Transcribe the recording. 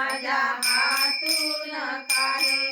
माझ्या हातून काही